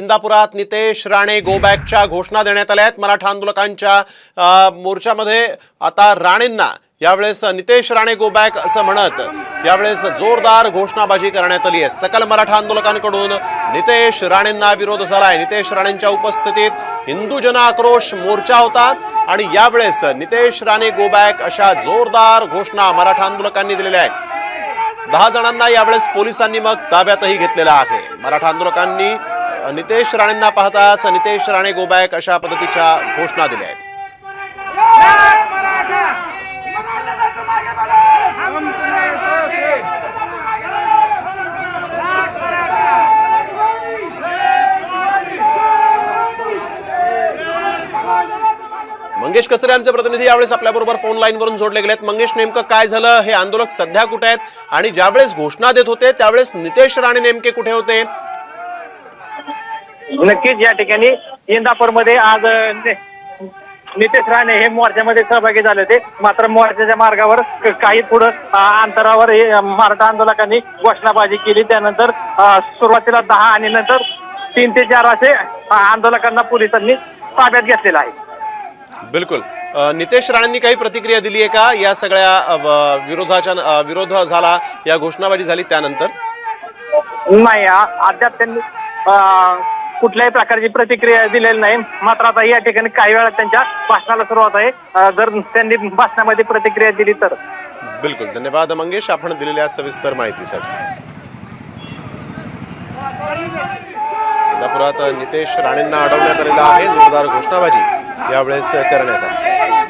इंदापुरात नितेश राणे गो बॅकच्या घोषणा देण्यात आल्या आहेत. मराठा आंदोलकांच्या मोर्चामध्ये आता राणेंना यावेळेस नितेश राणे गो बॅक असं म्हणत यावेळेस जोरदार घोषणाबाजी करण्यात आली आहे. सकल मराठा आंदोलकांकडून नितेश राणेंना विरोध झालाय. नितेश राणेंच्या उपस्थितीत हिंदू जन आक्रोश मोर्चा होता आणि यावेळेस नितेश राणे गो बॅक अशा जोरदार घोषणा मराठा आंदोलकांनी दिलेल्या आहेत. दहा जणांना यावेळेस पोलिसांनी मग ताब्यातही घेतलेला आहे. मराठा आंदोलकांनी नितेश राणेंना पाहताच नितेश राणे गोबॅक अशा पद्धतीच्या घोषणा दिल्या आहेत. मंगेश कसरे आमचे प्रतिनिधी यावेळेस आपल्याबरोबर फोन लाईनवरून जोडले गेलेत. मंगेश नेमकं काय झालं? हे आंदोलक सध्या कुठे आहेत? आणि ज्यावेळेस घोषणा देत होते त्यावेळेस नितेश राणे नेमके कुठे होते? नक्कीच या ठिकाणी इंदापूरमध्ये आज नितेश राणे हे मोर्चामध्ये सहभागी झाले होते. मात्र मोर्चाच्या मार्गावर काही पुढं अंतरावर हे मराठा आंदोलकांनी घोषणाबाजी केली. त्यानंतर सुरुवातीला दहा आणि नंतर तीन ते चार असे आंदोलकांना पोलिसांनी ताब्यात घेतलेलं आहे. बिलकुल. नितेश राणेंनी काही प्रतिक्रिया दिली आहे का? या सगळ्या विरोधाच्या विरोध झाला या घोषणाबाजी झाली त्यानंतर? नाही अद्याप त्यांनी कुठल्याही प्रकारची प्रतिक्रिया दिलेली नाही. मात्र आता या ठिकाणी काही वेळा त्यांच्या भाषणाला सुरुवात आहे. जर त्यांनी भाषणामध्ये प्रतिक्रिया दिली तर. बिलकुल. धन्यवाद मंगेश. आपण दिलेल्या सविस्तर माहितीसाठी. इंदापुरात नितेश राणेंना अडवण्यात आलेला आहे. जोरदार घोषणाबाजी यावेळेस करण्यात आली.